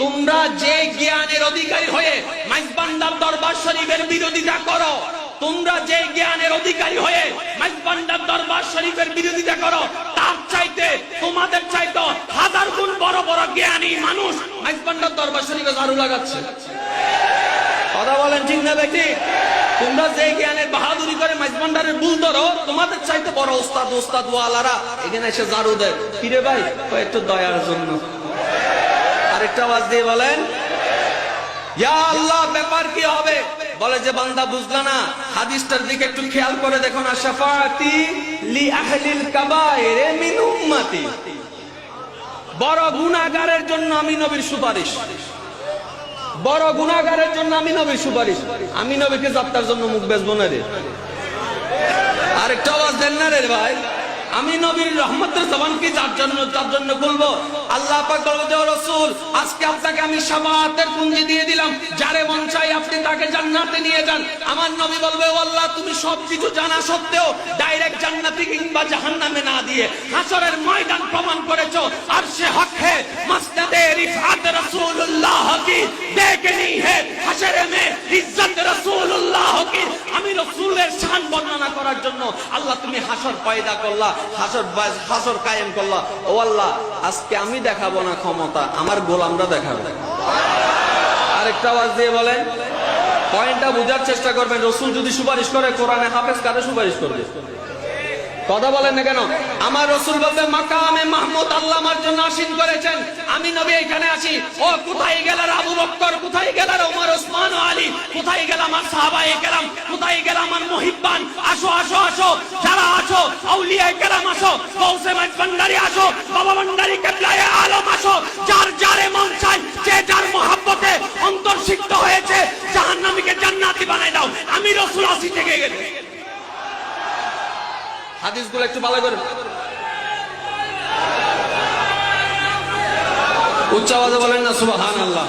তোমরা যে জ্ঞানের অধিকারী হয়ে মাইজবান্ডার দরবার শরীফের বিরোধিতা করো, তোমরা যে জ্ঞানের অধিকারী হয়ে মাইজবান্ডার দরবার শরীফের বিরোধিতা করো, তার চাইতে তোমাদের চাইতে হাজার গুণ বড় বড় জ্ঞানী মানুষ মাইজবান্ডার দরবার শরীফে ঝাড়ু লাগাচ্ছে। কথা বলেন ঠিক না দেখি তোমরা যে জ্ঞানের বাহাদুরি করে মাইজবান্ডারের ভুল ধরো, তোমাদের চাইতে বড় ওস্তাদ ওস্তাদ ওয়ালারা এখানে এসে ঝাড়ু দেয়। কিরে ভাই একটু দয়ার জন্য। আরেকটা আওয়াজ দিয়ে বলেন আল্লাহ, ব্যাপার কি হবে? বলে যে, বান্দা, বুঝলা না, হাদিসটার দিকে একটু খেয়াল করে দেখো না শাফাতি লি আহলিল কাবায়ের মিন উম্মতি। বড় গুনাহগারের জন্য আমি নবীর সুপারিশ। বড় গুনাহগারের জন্য আমি নবীর সুপারিশ। আমি নবীকে যাত্রার জন্য মুখ বেচবো না রে। আরেকটা আওয়াজ দেন না রে ভাই। আমি নবীর রহমতের জবানকে যার জন্য যার জন্য বলব আল্লাহ পাক বলব যে, "ও রাসূল আজকে আপনাকে আমি শাফাআতের পুঞ্জি দিয়ে দিলাম। যারে মন চাই আপনি তাকে জান্নাতে নিয়ে যান। আমার নবী বলবে আল্লাহ তুমি সবকিছু জানা সত্ত্বেও ডাইরেক্ট জান্নাতে কিংবা জাহান্নামে না দিয়ে হাসরের ময়দান প্রমাণ করেছ। আর সে হক হে মসনদে রিফাত কি? দেখনি হে হাসরে মে ইজ্জত রাসূলুল্লাহ আমি রাসূলের শান বর্ণনা করার জন্য আল্লাহ তুমি হাসর পয়দা করলা, হাসর হাসর কায়েম করলা। ও আল্লাহ, আজকে আমি দেখাবো না ক্ষমতা, আমার গোলামরা দেখাবে। আরেকটা আওয়াজ দিয়ে বলেন। পয়েন্টটা বোঝার চেষ্টা করবেন, রসুল যদি সুপারিশ করে, কোরআনে হাফেজ কারে সুপারিশ করবে? কথা বলেন না কেন? আমার রসুল বলবে মাকামে মাহমুদ আল্লাহ আমার জন্য আসীন করেছেন। আমি নবী এখানে আসি। ও, কোথায় গেল আবু বক্কর? কোথায় গেল ওমর? ওসমান আলী, কোথায় গেল আমার সাহাবায়ে কেরাম? কোথায় গেল আমার মুহিব্বান? আসো আসো আসো, যারা আছো আউলিয়া কেরাম আসো, গৌসে মাইজ আসো, বাবা ভান্ডারি কেবলায়ে আলম আসো, যার যারে মন চাই যে যার মহাব্বতে অন্তর্সিক্ত হয়েছে, জাহান্নামীকে জান্নাতি বানাই দাও। আমি রসুল আসি থেকে গেলে। হাদিসগুলো একটু ভালো করে উচ্চ আওয়াজে বলেন না সুবহান আল্লাহ